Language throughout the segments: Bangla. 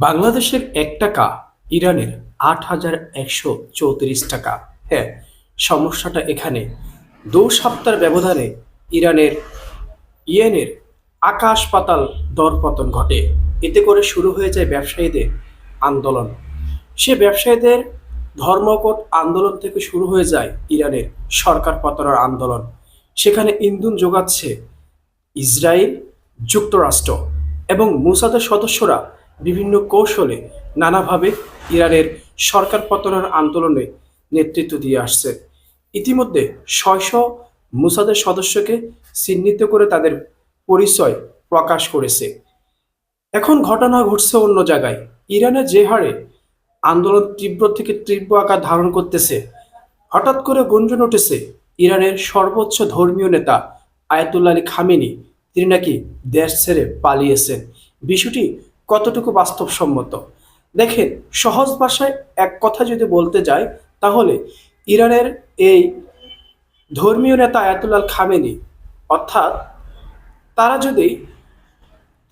বাংলাদেশের এক টাকা, ইরানের আট হাজার একশো চৌত্রিশ টাকা। হ্যাঁ সমস্যাটা এখানে। দু সপ্তাহের ব্যবধানে ইরানের, ইয়েনের আকাশ পাতাল দরপতন ঘটে। এতে করে শুরু হয়ে যায় ব্যবসায়ীদের আন্দোলন। সে ব্যবসায়ীদের ধর্মঘট আন্দোলন থেকে শুরু হয়ে যায় ইরানের সরকার পতনের আন্দোলন। সেখানে ইন্ধন যোগাচ্ছে ইসরায়েল যুক্তরাষ্ট্র এবং মুসাদের সদস্যরা বিভিন্ন কৌশলে নানাভাবে ইরানের সরকার পতনের আন্দোলনে নেতৃত্ব দিয়ে আসছে। ইতিমধ্যে ছয়শো মুসাদের সদস্যকে চিহ্নিত করে তাদের পরিচয় প্রকাশ করেছে। এখন ঘটনা ঘটছে অন্য জায়গায়। ইরানে যে হারে আন্দোলন তীব্র থেকে তীব্র আকার ধারণ করতেছে, হঠাৎ করে গুঞ্জন উঠেছে ইরানের সর্বোচ্চ ধর্মীয় নেতা আয়াতুল্লাহ আলী খামেনি, তিনি নাকি দেশ ছেড়ে পালিয়েছেন। বিষয়টি কতটুকু বাস্তবসম্মত? দেখেন, সহজ ভাষায় এক কথা যদি বলতে যাই, তাহলে ইরানের এই ধর্মীয় নেতা আয়াতুল্লাহ খামেনি, অর্থাৎ তারা যদি,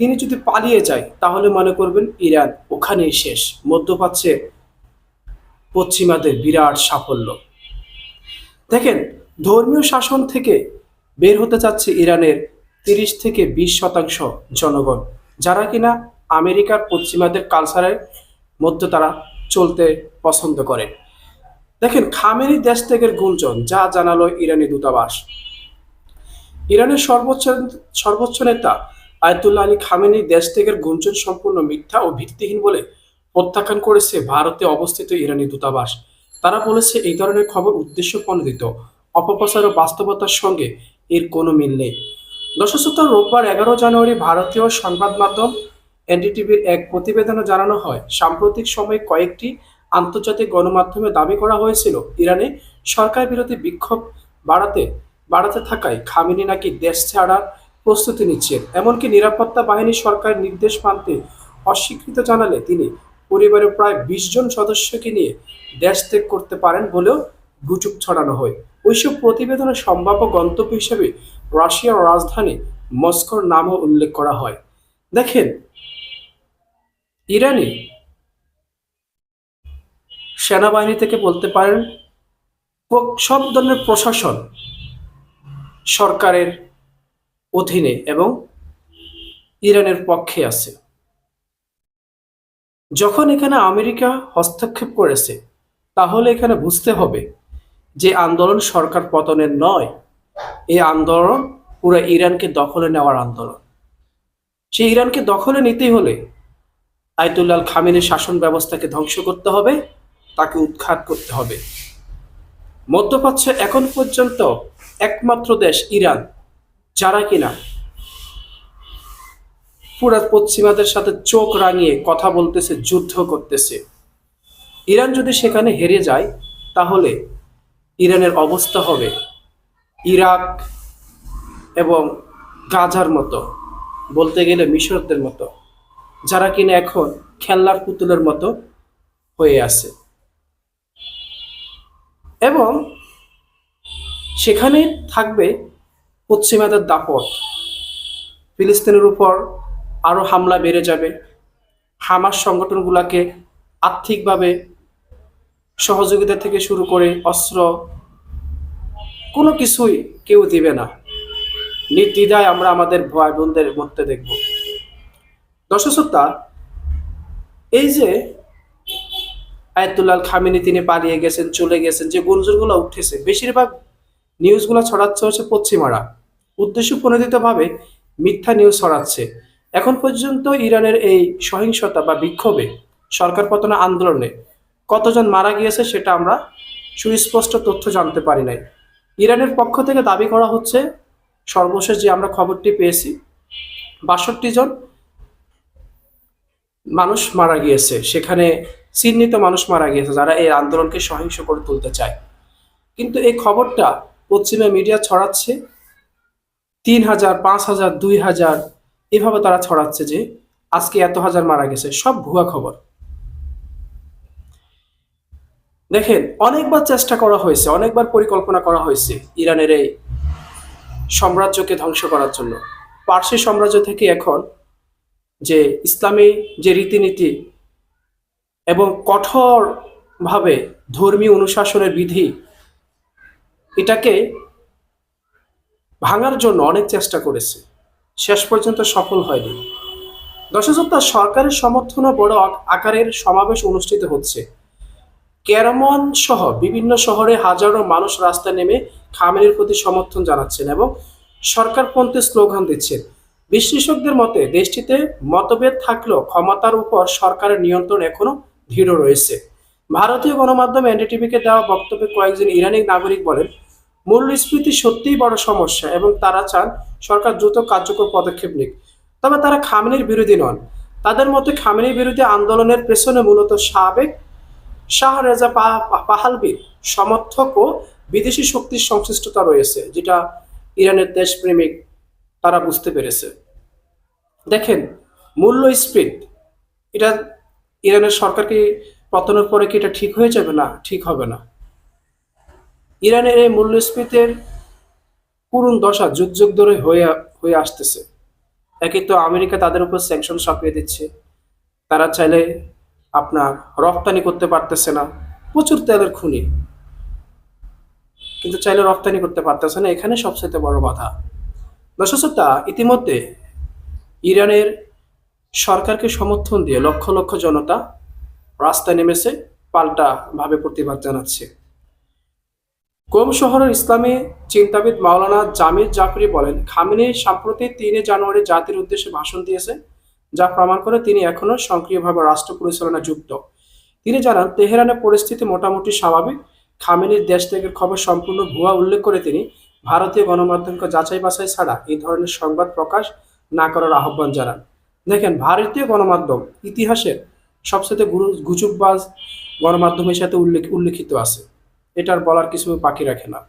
তিনি যদি পালিয়ে যায়, তাহলে মনে করবেন ইরান ওখানেই শেষ। মধ্যপ্রাচ্যে পশ্চিমাদের বিরাট সাফল্য। দেখেন, ধর্মীয় শাসন থেকে বের হতে চাচ্ছে ইরানের তিরিশ থেকে বিশ শতাংশ জনগণ। যারা কিনা আমেরিকার পশ্চিমাদের কালচারের মধ্যে তারা চলতে পছন্দ করে। দেখেন, খামেরি দেশ থেকে গুঞ্জন, যা জানালো ইরানি দূতাবাস। ইরানের সর্বোচ্চ সর্বোচ্চ নেতা আয়তুল্লাহ আলী খামেনি দেশ থেকে গুঞ্জন সম্পূর্ণ মিথ্যা ও ভিত্তিহীন বলে প্রত্যাখ্যান করেছে ভারতে অবস্থিত ইরানি দূতাবাস। তারা বলেছে, এই ধরনের খবর উদ্দেশ্য প্রণোদিত অপপ্রচার ও বাস্তবতার সঙ্গে এর কোনো মিল নেই। দর্শক রোববার এগারো জানুয়ারি ভারতীয় সংবাদ মাধ্যম এনডিটিভির এক প্রতিবেদনে জানানো হয়, সাম্প্রতিক সময়ে কয়েকটি আন্তর্জাতিক গণমাধ্যমে দাবি করা হয়েছিল, ইরানে সরকার বিরোধী বিক্ষোভ বাড়াতে বাড়াতে থাকায় খামিনি নাকি দেশ ছাড়ার প্রস্তুতি নিচ্ছেন। এমনকি নিরাপত্তা বাহিনী সরকার নির্দেশ মানতে অস্বীকৃত জানালে তিনি পরিবারের প্রায় বিশ জন সদস্যকে নিয়ে দেশ ত্যাগ করতে পারেন বলেও গুজব ছড়ানো হয়। ওইসব প্রতিবেদনের সম্ভাব্য গন্তব্য হিসেবে রাশিয়ার রাজধানী মস্কোর নামও উল্লেখ করা হয়। দেখেন ইরানি? সেনাবাহিনী থেকে বলতে পারেন সব ধরনের প্রশাসন সরকারের অধীনে এবং ইরানের পক্ষে আছে। যখন এখানে আমেরিকা হস্তক্ষেপ করেছে, তাহলে এখানে বুঝতে হবে যে আন্দোলন সরকার পতনের নয়। এই আন্দোলন পুরো ইরানকে দখলে নেওয়ার আন্দোলন। সেই ইরানকে দখলে নিতে হলে আয়তুল্লাহ খামিনের শাসন ব্যবস্থাকে ধ্বংস করতে হবে, তাকে উৎখাত করতে হবে। মধ্যপ্রাচ্য এখন পর্যন্ত একমাত্র দেশ ইরান, যারা কিনা পুরা পশ্চিমাদের সাথে চোখ রাঙিয়ে কথা বলতেছে, যুদ্ধ করতেছে। ইরান যদি সেখানে হেরে যায়, তাহলে ইরানের অবস্থা হবে ইরাক এবং গাজার মতো, বলতে গেলে মিশরদের মতো। যারা কিনা এখন খেলনার পুতুলের মতো হয়ে আছে। এবং সেখানে থাকবে পশ্চিমাদের দাপট। ফিলিস্তিনের উপর আরও হামলা বেড়ে যাবে। হামাস সংগঠনগুলোকে আর্থিকভাবে সহযোগিতা থেকে শুরু করে অস্ত্র কোনো কিছুই কেউ দিবে না। নির্দ্বিধায় আমরা আমাদের ভয় বোনদের মধ্যে দেখব। দর্শকতা এই যে আয়াতুল্লাহ খামিনি তিনি পালিয়ে গেছেন, চলে গেছেন, যে গুঞ্জনগুলো উঠেছে, বেশিরভাগ নিউজগুলো ছড়াচ্ছে হচ্ছে পশ্চিমারা। উদ্দেশ্য প্রণোদিতভাবে মিথ্যা নিউজ ছড়াচ্ছে। এখন পর্যন্ত ইরানের এই সহিংসতা বা বিক্ষোভে সরকার পতন আন্দোলনে কতজন মারা গিয়েছে সেটা আমরা সুস্পষ্ট তথ্য জানতে পারি নাই। ইরানের পক্ষ থেকে দাবি করা হচ্ছে, সর্বশেষ যে আমরা খবরটি পেয়েছি, বাষট্টি জন মানুষ মারা গিয়েছে। সেখানে চিহ্নিত মানুষ মারা গিয়েছে যারা এই আন্দোলনকে সহিংস করে তুলতে চায়। কিন্তু এই খবরটা পশ্চিমা মিডিয়া ছড়াচ্ছে। তিন হাজার, পাঁচ হাজার, দুই হাজার এভাবে তারা ছড়াচ্ছে যে আজকে এত হাজার মারা গেছে। সব ভুয়া খবর। দেখেন, অনেকবার চেষ্টা করা হয়েছে, অনেকবার পরিকল্পনা করা হয়েছে ইরানের এই সাম্রাজ্যকে ধ্বংস করার জন্য। পার্সি সাম্রাজ্য থেকে এখন যে ইসলামী যে রীতিনীতি এবং কঠোরভাবে ধর্মীয় অনুশাসনের বিধি, এটাকে ভাঙার জন্য অনেক চেষ্টা করেছে। শেষ পর্যন্ত সফল হয়নি। দর্শক তার সরকারের সমর্থনে বড় আকারের সমাবেশ অনুষ্ঠিত হচ্ছে। কেরমন সহ বিভিন্ন শহরে হাজারো মানুষ রাস্তায় নেমে খামেনির প্রতি সমর্থন জানাচ্ছেন এবং সরকারপন্থী স্লোগান দিচ্ছেন। বিশ্লেষকদের মতে, দেশটিতে মতভেদ থাকলেও ক্ষমতার উপর সরকারের নিয়ন্ত্রণ এখনও দৃঢ় রয়েছে। ভারতীয় গণমাধ্যম এনডিটিভিকে দেওয়া বক্তব্যে কয়েকজন ইরানি নাগরিক বলেন, মূল্যস্ফীতি সত্যিই বড় সমস্যা এবং তারা চান সরকার দ্রুত কার্যকর পদক্ষেপ নিক। তবে তারা খামেনির বিরোধী নন। তাদের মতে খামেনির বিরোধী আন্দোলনের পেছনে মূলত সাবেক শাহ রেজা পাহালবির সমর্থক ও বিদেশি শক্তির সংশ্লিষ্টতা রয়েছে, যেটা ইরানের দেশপ্রেমিক তারা বুঝতে পেরেছে। দেখেন, মূল্যস্ফীত, এটা ইরানের সরকারকে পতনের পরে কি এটা ঠিক হয়ে যাবে? না, ঠিক হবে না। ইরানের এই মূল্যস্ফীতির করুণ দশা যুগ যুগ ধরে হয়ে হয়ে আসতেছে। একে তো আমেরিকা তাদের উপর স্যাংশন চাপিয়ে দিচ্ছে। তারা চাইলে আপনার রপ্তানি করতে পারতেছে না। প্রচুর তেলের খুনি। কিন্তু চাইলে রপ্তানি করতে পারতেছে না। এখানে সবচেয়ে বড় বাধা। দর্শকতা ইতিমধ্যে ইরানের সরকারকে সমর্থন দিয়ে লক্ষ লক্ষ জনতা রাস্তায় নেমেছে, পাল্টা ভাবে প্রতিবাদ জানাচ্ছে। কোম শহরের ইসলামী চিন্তাবিদ মাওলানা জামির জাফরি বলেন, খামিনি সম্প্রতি তিনে জানুয়ারি জাতির উদ্দেশ্যে ভাষণ দিয়েছে, যা প্রমাণ করে তিনি এখনও সক্রিয়ভাবে রাষ্ট্র পরিচালনা যুক্ত। তিনি জানান, তেহরানের পরিস্থিতি মোটামুটি স্বাভাবিক। খামেনির দেশ ত্যাগের খবর সম্পূর্ণ ভুয়া উল্লেখ করে তিনি ভারতীয় গণমাধ্যমকে যাচাই বাছাই ছাড়া এই ধরনের সংবাদ প্রকাশ না করার আহ্বান জানান। দেখেন, ভারতীয় গণমাধ্যম ইতিহাসের সবচেয়ে গুজববাজ গণমাধ্যমের সাথে উল্লেখ, উল্লেখিত আছে। এটার বলার কিছু বাকি রাখে না।